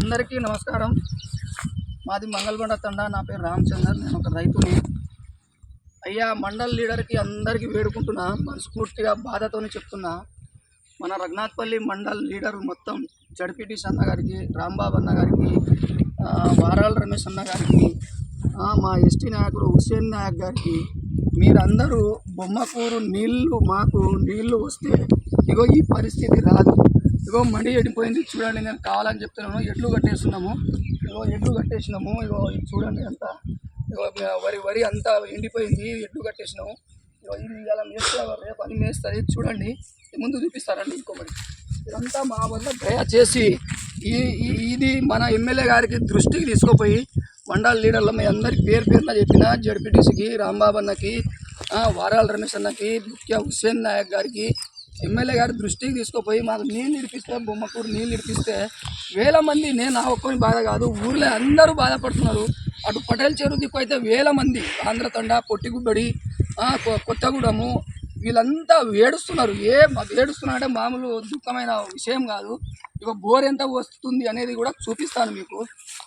అందరికీ నమస్కారం. మాది మంగళగొండ తండా నా పేరు రామచందర్ నేను ఒక రైతుని. అయ్యా మండల్ లీడర్కి అందరికీ వేడుకుంటున్నా మనస్ఫూర్తిగా బాధతోనే చెప్తున్నా. మన రఘునాథ్పల్లి మండల్ లీడర్ మొత్తం జడ్పీటీస్ అన్న గారికి రాంబాబు అన్న గారికి వారాల రమేష్ అన్న గారికి మా ఎస్టీ నాయకుడు హుస్సేన్ నాయక్ గారికి మీరందరూ బొమ్మకూరు నీళ్ళు మాకు నీళ్ళు వస్తే ఇగో ఈ పరిస్థితి రాదు. ఇగో మడి ఎండిపోయింది చూడండి నేను కావాలని చెప్తున్నాను ఎడ్లు కట్టేస్తున్నాము. ఇగో ఎడ్లు కట్టేసినాము ఇగో ఇది చూడండి అంతా ఇగో వరి వరి అంతా ఎండిపోయింది ఎడ్లు కట్టేసినాము. ఇగో ఇది ఇలా మేస్తే రేపు అని మేస్తుంది చూడండి ముందు చూపిస్తారండి ఇంకో మరి ఇదంతా మా వల్ల దయచేసి ఈ ఈ- ఇది మన ఎమ్మెల్యే గారికి దృష్టికి తీసుకుపోయి మండల లీడర్లు మీ అందరికి పేరు పేరున చెప్పిన జడ్పీటీసీకి రాంబాబు అన్నకి వారాల రమేష్ అన్నకి ముఖ్య హుస్సేన్ నాయక్ గారికి ఎమ్మెల్యే గారి దృష్టికి తీసుకుపోయి మాకు నీళ్ళు ఇడిపిస్తే బొమ్మకూరు నీళ్ళు ఇడిపిస్తే వేల మంది నేను నా ఒక్కని బాధ కాదు ఊర్లో అందరూ బాధపడుతున్నారు. అటు పటేల్ చెరువు దిక్కు అయితే వేల మంది ఆంధ్రతండ పొట్టిగుబ్బడి కొత్తగూడము కొ- వీళ్ళంతా ఏడుస్తున్నారు. ఏ వేడుస్తున్నారంటే మామూలు దుఃఖమైన విషయం కాదు. ఇక బోర్ ఎంత వస్తుంది అనేది కూడా చూపిస్తాను మీకు.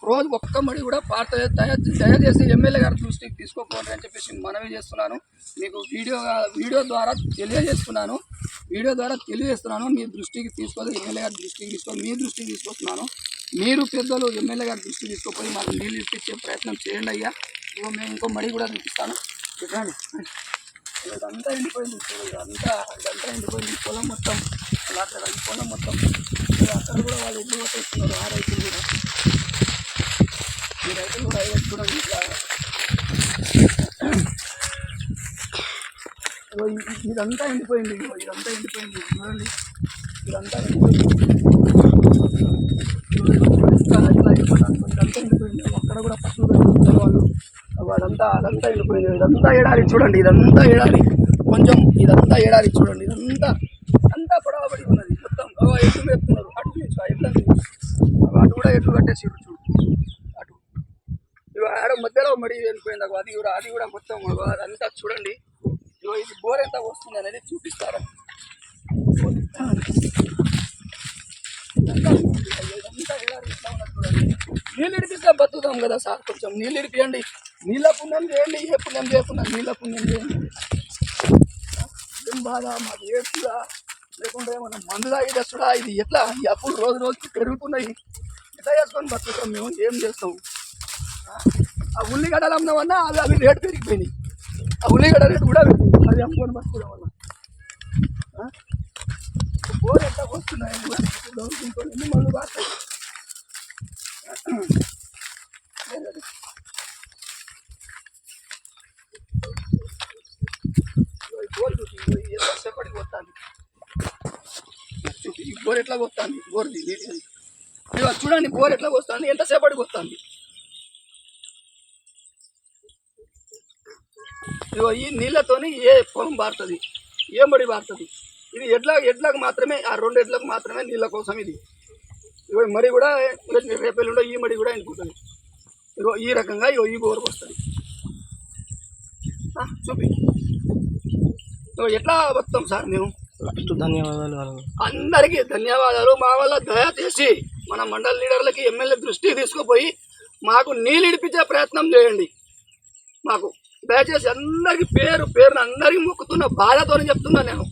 రోజు ఒక్క మడి కూడా పాత దయచేసి ఎమ్మెల్యే గారి దృష్టికి తీసుకోకపోండి అని చెప్పేసి మనవి చేస్తున్నాను. మీకు వీడియో వీడియో ద్వారా తెలియజేస్తున్నాను. వీడియో ద్వారా తెలియజేస్తున్నాను. మీ దృష్టికి తీసుకొని ఎమ్మెల్యే గారి దృష్టికి తీసుకో మీ దృష్టికి తీసుకొస్తున్నాను. మీరు పెద్దలు ఎమ్మెల్యే గారి దృష్టికి తీసుకుపోయి మాకు నీళ్ళు ఇప్పించే ప్రయత్నం చేయండి అయ్యా. ఇగో మేము ఇంకో మడి కూడా చూపిస్తాను చూడండి ఇదంతా ఎండిపోయింది. చూడు ఇదంతా ఇదంతా ఎండిపోయింది. పొలం మొత్తం అలా అక్కడ ఈ పొలం మొత్తం. అక్కడ కూడా వాళ్ళు ఎడ్లు కొట్టేస్తున్నారు ఆ రైతులు కూడా. ఈ రైతులు కూడా అయ్యేది చూడండి. ఇదంతా ఎండిపోయింది ఇగో ఇదంతా ఎండిపోయింది చూడండి ఇదంతా ఇదంతా ఎండిపోయింది అక్కడ కూడా పశువులు కట్టుకుంటారు వాళ్ళు అదంతా అదంతా ఎండిపోయింది ఇదంతా ఏడాలి చూడండి ఇదంతా ఏడాలి కొంచెం ఇదంతా ఏడాలి చూడండి ఇదంతా అంతా పొడవబడి ఉన్నది మొత్తం ఎట్లు మేపుతున్నారు అటు చూపించు ఎట్లా అటు కూడా ఎట్లు కట్టేసి చూడు అటు ఇగో ఆడ మధ్యలో మడి వెళ్ళిపోయింది అగో అది కూడా అది కూడా మొత్తం అగో అదంతా చూడండి ఇది బోర్ ఎంత వస్తుంది అనేది చూపిస్తారు? ఇదంతా చూడండి నీళ్ళు ఇడిపిస్తే బతుకుతాం కదా సార్ కొంచెం నీళ్ళు ఇడిపియండి. నీళ్ళ పుణ్యం చేయండి ఏ పుణ్యం చేయకుండా నీళ్ళ పుణ్యం చేయండి. ఏం బాధ మాకు ఏడుస్తుందా? లేకుంటే ఏమన్నా మందు ఇది తెచ్చుడా ఇది ఎట్లా? ఈ అప్పులు రోజు రోజుకి పెరుగుతున్నాయి. ఎట్లా చేసుకొని బతుకుతాం మేము? ఏం చేస్తాం? ఆ? ఉల్లిగడ్డలు అమ్మినామన్నా అవి అవి రేటు పెరిగిపోయినాయి. ఉల్లిగడ్డ రేటు కూడా అది అమ్ముకొని బతుకునే వల్ల బోర్ ఎంత వస్తున్నాయి? మళ్ళీ ఎన్ని మందు బాగుతాయి బోర్ ఈ బోర్ ఎట్లా వస్తాను బోర్ది చూడండి బోర్ ఎట్లా వస్తుంది ఎంతసేపటికి వస్తుంది ఇగో ఈ నీళ్ళతోని ఏ పొలం బారుతుంది ఏ మడి బారుతుంది ఇది ఎడ్ల ఎడ్లకు మాత్రమే ఆ రెండు ఎడ్లకు మాత్రమే నీళ్ళ కోసం ఇది. ఇగో మడి కూడా రేపు ఎల్లుండో ఈ మడి కూడా ఎండిపోతుంది ఇగో ఈ రకంగా ఇగో ఈ బోర్కు వస్తుంది చూపి. ఎట్లా వస్తాం సార్ మేము? ధన్యవాదాలు. అందరికీ ధన్యవాదాలు. మా వల్ల దయచేసి మన మండల లీడర్లకి ఎమ్మెల్యే దృష్టికి తీసుకుపోయి మాకు నీళ్ళు ఇడిపించే ప్రయత్నం చేయండి. మాకు. దయచేసి అందరికి పేరు పేరున అందరికీ మొక్కుతున్న బాధతో చెప్తున్నా నేను.